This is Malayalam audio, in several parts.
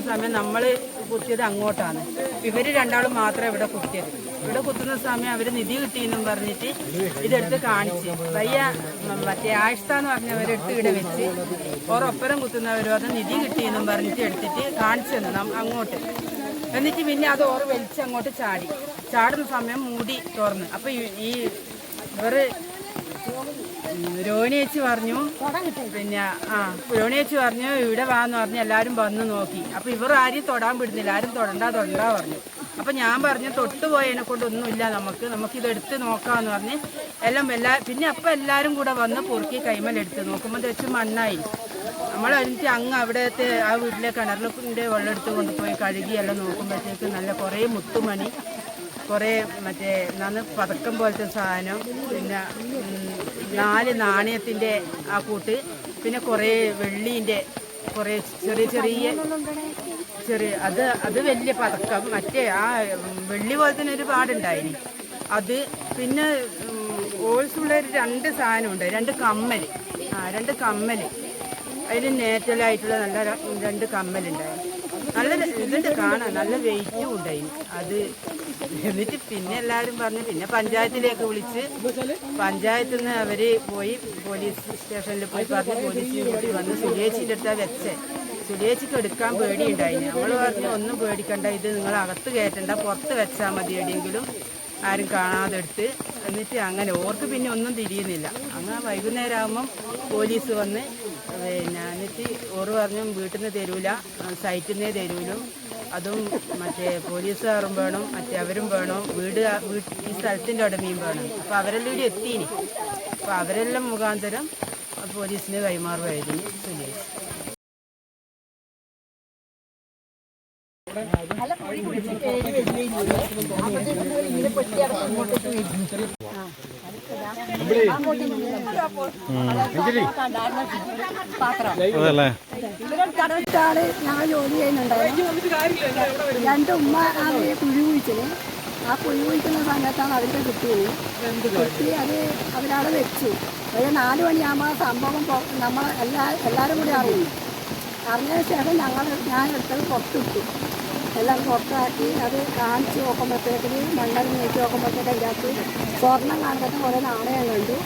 സമയം നമ്മൾ കുത്തിയത് അങ്ങോട്ടാണ്. ഇവർ രണ്ടാളും മാത്രമേ ഇവിടെ കുത്തിയത്. ഇവിടെ കുത്തുന്ന സമയം അവർ നിധി കിട്ടിയെന്നും പറഞ്ഞിട്ട് ഇതെടുത്ത് കാണിച്ച്. വയ്യ മറ്റേ ആഴ്ച എന്ന് പറഞ്ഞവരെടുത്ത് ഇവിടെ വെച്ച് ഓരൊപ്പരം കുത്തുന്നവരും അത് നിധി കിട്ടിയെന്നും പറഞ്ഞിട്ട് എടുത്തിട്ട് കാണിച്ചു തന്നു അങ്ങോട്ട്. എന്നിട്ട് പിന്നെ അത് ഓർ വലിച്ച് അങ്ങോട്ട് ചാടി. ചാടുന്ന സമയം മൂടി തുറന്ന്. അപ്പോൾ ഈ- ഈ ഇവർ രോഹിണി ചേച്ചി പറഞ്ഞു പിന്നെ ആ രോഹിണി ചേച്ചി പറഞ്ഞു ഇവിടെ വാന്ന് പറഞ്ഞു എല്ലാവരും വന്ന് നോക്കി. അപ്പൊ ഇവർ ആരും തൊടാൻ വിടുന്നില്ല ആരും തൊടണ്ട തൊടണ്ട പറഞ്ഞു അപ്പൊ ഞാൻ പറഞ്ഞു തൊട്ട് പോയതിനെ കൊണ്ടൊന്നുമില്ല നമുക്ക് നമുക്ക് ഇത് എടുത്ത് നോക്കാന്ന് പറഞ്ഞ് എല്ലാം എല്ലാ പിന്നെ അപ്പൊ എല്ലാരും കൂടെ വന്ന് പൊറുക്കി കൈമൽ എടുത്ത് നോക്കുമ്പോൾ വെച്ച് മണ്ണായി. നമ്മൾ എന്നിട്ട് അങ്ങ് അവിടത്തെ ആ വീട്ടിലെ കിണറിലെ വെള്ളം എടുത്ത് കൊണ്ടുപോയി കഴുകി എല്ലാം നോക്കുമ്പോഴത്തേക്ക് നല്ല കുറേ മുത്തുമണി. കുറേ മറ്റേ നന്ന് പതക്കം പോലത്തെ സാധനം പിന്നെ നാല് നാണയത്തിന്റെ ആ കൂട്ട് പിന്നെ കുറേ വെള്ളീന്റെ കുറേ ചെറിയ ചെറിയ ചെറിയ അത് അത് വലിയ പതക്കം മറ്റേ ആ വെള്ളി പോലെ തന്നെ ഒരു പാടുണ്ടായിനി. അത് പിന്നെ ഓൾസുള്ള രണ്ട് സാധനമുണ്ട് രണ്ട് കമ്മൽ ആ രണ്ട് കമ്മൽ അതിൽ നേറ്റലായിട്ടുള്ള നല്ല രണ്ട് കമ്മലുണ്ടായി. നല്ല ഇതുണ്ട് കാണാൻ നല്ല വെയിറ്റും ഉണ്ടായി അത് എന്നിട്ട് പിന്നെ എല്ലാവരും പറഞ്ഞു പിന്നെ പഞ്ചായത്തിലേക്ക് വിളിച്ച് പഞ്ചായത്തിൽ നിന്ന് അവർ പോയി പോലീസ് സ്റ്റേഷനിൽ പോയി പറഞ്ഞ് പോലീസ് കൂട്ടി വന്ന് സുരേഷിന്റെ അടുത്താ വെച്ചേ. സുരേഷിക്ക് എടുക്കാൻ പേടിയുണ്ടായി നമ്മൾ പറഞ്ഞു ഒന്നും പേടിക്കണ്ട ഇത് നിങ്ങൾ അകത്ത് കയറ്റണ്ട പുറത്ത് വെച്ചാൽ മതി എവിടെയെങ്കിലും ആരും കാണാതെ എടുത്ത് എന്നിട്ട് അങ്ങനെ ഓർക്ക് പിന്നെ ഒന്നും തിരിയുന്നില്ല. അങ്ങനെ വൈകുന്നേരം ആകുമ്പം പോലീസ് വന്ന് പിന്നെ എന്നിട്ട് ഓറ് പറഞ്ഞു വീട്ടിൽ നിന്ന് തരൂല സൈറ്റിൽ നിന്നേ തരൂലു. അതും മറ്റേ പോലീസുകാരും വേണം മറ്റേ അവരും വേണം. വീട് ഈ സ്ഥലത്തിന്റെ ഉടമയും വേണം. അപ്പോൾ അവരെല്ലാം ഇവിടെ എത്തിയിനി അപ്പോൾ അവരെല്ലാം മുഖാന്തരം പോലീസിന് കൈമാറുമായിരുന്നു സുരേഷ് അതല്ലേ? ഇവരടുത്താണ് ഞങ്ങൾ ജോലി ചെയ്യുന്നുണ്ടായിരുന്നു. രണ്ട് ഉമ്മ ആ കുഴി കുഴിച്ചത് ആ കുഴി കുഴിക്കുന്ന സമയത്താണ് അവർക്ക് കിട്ടിയത്. കുട്ടി അത് അവരവിടെ വെച്ചു. ഒരു നാല് മണിയാകുമ്പോൾ സംഭവം നമ്മൾ എല്ലാ എല്ലാവരും കൂടി അറിയുന്നു അറിഞ്ഞതിന് ശേഷം ഞങ്ങൾ ഞാൻ എടുത്തത് പുറത്തിട്ടു. എല്ലാം പുറത്താക്കി അത് കാണിച്ച് നോക്കുമ്പോഴത്തേക്കിന് മണ്ണൽ നീക്കി നോക്കുമ്പോഴത്തേക്ക് അതിന്റെ അകത്ത് സ്വർണം കാണുന്നത് കുറേ നാണയം കണ്ടു.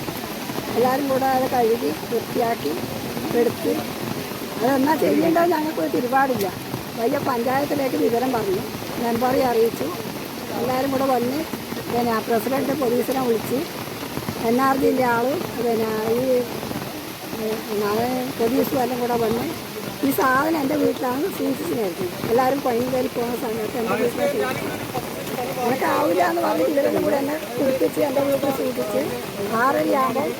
എല്ലാവരും കൂടെ അത് കഴുകി വൃത്തിയാക്കി എടുത്ത് അതെന്നാ ചെയ്യേണ്ടത് ഞങ്ങൾക്ക് ഒരു തിരുപാടില്ല. വലിയ പഞ്ചായത്തിലേക്ക് വിവരം പറഞ്ഞു. മെമ്പറി അറിയിച്ചു. എല്ലാവരും കൂടെ വന്ന് പിന്നെ പ്രസിഡന്റ് പോലീസിനെ വിളിച്ച് എൻ ആർ ജിന്റെ ആൾ പിന്നെ ഈ പോലീസും കൂടെ വന്ന് ഈ സാധനം എന്റെ വീട്ടിലാണ് സൂക്ഷിച്ചിരുന്നത് എല്ലാവരും പൈൻ കയറി പോകുന്ന സമയത്ത് എന്റെ വീട്ടിലേക്ക് എനിക്ക് ആവില്ല എന്ന് പറഞ്ഞ് ഇവരും കൂടെ എന്നെ കുളിപ്പിച്ച് എന്റെ വീട്ടിൽ സൂക്ഷിച്ച് ആറരയാകുമ്പോൾ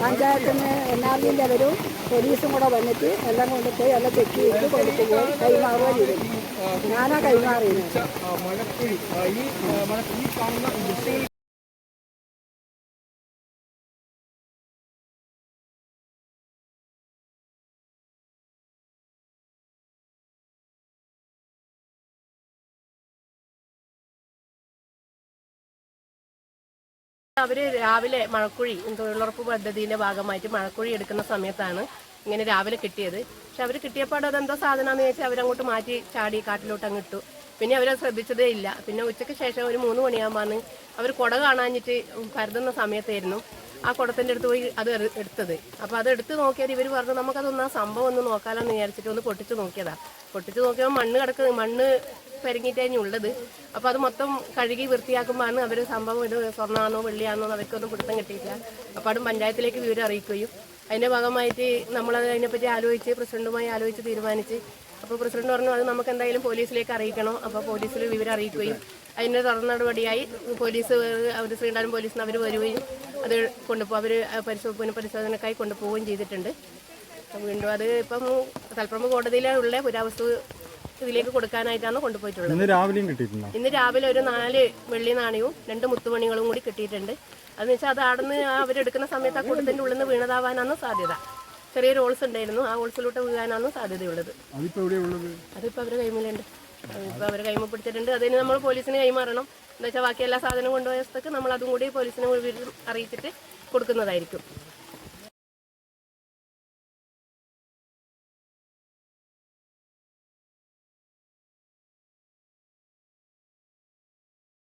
പഞ്ചായത്തിൽ നിന്ന് എൻ ആർ ജിന്റെ അവരും പോലീസും കൂടെ വന്നിട്ട് എല്ലാം കൊണ്ടുപോയി എല്ലാം ചെക്ക് ചെയ്ത് കൊണ്ടുപോയി കൈമാറുകയും ചെയ്തു. ഞാനാ കൈമാറിയത്. അവർ രാവിലെ മഴക്കുഴി തൊഴിലുറപ്പ് പദ്ധതിയുടെ ഭാഗമായിട്ട് മഴക്കുഴി എടുക്കുന്ന സമയത്താണ് ഇങ്ങനെ രാവിലെ കിട്ടിയത്. പക്ഷെ അവർ കിട്ടിയപ്പോൾ അതെന്തോ സാധനമാണെന്ന് ചോദിച്ചാൽ അവരങ്ങോട്ട് മാറ്റി ചാടി കാട്ടിലോട്ട് അങ്ങ് ഇട്ടു. പിന്നെ അവരത് ശ്രദ്ധിച്ചതേ ഇല്ല. പിന്നെ ഉച്ചയ്ക്ക് ശേഷം ഒരു മൂന്ന് മണിയാകുമ്പോൾ അവർ കുട കാണാഞ്ഞിട്ട് കരുതുന്ന സമയത്തായിരുന്നു ആ കുടത്തിന്റെ അടുത്ത് പോയി അത് എട് എടുത്തത്. അപ്പോൾ അത് എടുത്ത് നോക്കിയാൽ ഇവർ പറഞ്ഞു നമുക്കതൊന്ന് ആ സംഭവം ഒന്ന് നോക്കാമെന്ന് വിചാരിച്ചിട്ട് ഒന്ന് പൊട്ടിച്ച് നോക്കിയതാണ് പൊട്ടിച്ച് നോക്കിയപ്പോൾ മണ്ണ് കിടക്കുന്നത് മണ്ണ് പെരങ്ങിയിട്ടാണ് ഉള്ളത് അപ്പോൾ അത് മൊത്തം കഴുകി വൃത്തിയാക്കുമ്പോഴാണ് അവർ സംഭവം ഇത് സ്വർണമാണോ വെള്ളിയാണോ അവർക്കൊന്നും പിടുത്തം കിട്ടിയില്ല അപ്പോൾ അതും പഞ്ചായത്തിലേക്ക് വിവരം അറിയിക്കുകയും അതിന്റെ ഭാഗമായിട്ട് നമ്മളത് അതിനെപ്പറ്റി ആലോചിച്ച് പ്രസിഡന്റുമായി ആലോചിച്ച് തീരുമാനിച്ച് അപ്പോൾ പ്രസിഡന്റ് പറഞ്ഞു അത് നമുക്ക് എന്തായാലും പോലീസിലേക്ക് അറിയിക്കണം. അപ്പോൾ പോലീസിൽ വിവരം അറിയിക്കുകയും അതിന്റെ തുടർ നടപടിയായി പോലീസ് അവർ ശ്രീണ്ടാനും പോലീസിന് അവർ വരികയും അത് കൊണ്ടുപോകും. അവർ പരിശോധന പുനഃപരിശോധനക്കായി കൊണ്ടുപോവുകയും ചെയ്തിട്ടുണ്ട്. വീണ്ടും അത് ഇപ്പം തൽപ്രമ കോടതിയിലുള്ള പുരാവസ്തു ഇതിലേക്ക് കൊടുക്കാനായിട്ടാണ് കൊണ്ടുപോയിട്ടുള്ളത്. ഇന്ന് രാവിലെയും കിട്ടിയിട്ടുണ്ടോ? ഇന്ന് രാവിലെ ഒരു നാല് വെള്ളി നാണയവും രണ്ട് മുത്തുമണികളും കൂടി കിട്ടിയിട്ടുണ്ട്. അതെന്ന് വെച്ചാൽ അത് ആടുന്ന് അവരെടുക്കുന്ന സമയത്ത് ആ കുടത്തിന്റെ ഉള്ളിൽ നിന്ന് വീണതാവാനാണ് സാധ്യത. ചെറിയൊരു ഹോൾസ് ഉണ്ടായിരുന്നു. ആ ഹോൾസിലോട്ട് വീഴാനാണ് സാധ്യതയുള്ളത്. അതിപ്പോ അവരുടെ കൈമിലുണ്ട് അതിപ്പോ അവരെ കൈമ പിടിച്ചിട്ടുണ്ട്. അതിന് നമ്മൾ പോലീസിന് കൈമാറണം. എന്താ വെച്ചാൽ ബാക്കി എല്ലാ സാധനവും കൊണ്ടുപോയ സ്ഥലത്ത് നമ്മൾ അതും കൂടി പോലീസിനെ അറിയിച്ചിട്ട് കൊടുക്കുന്നതായിരിക്കും.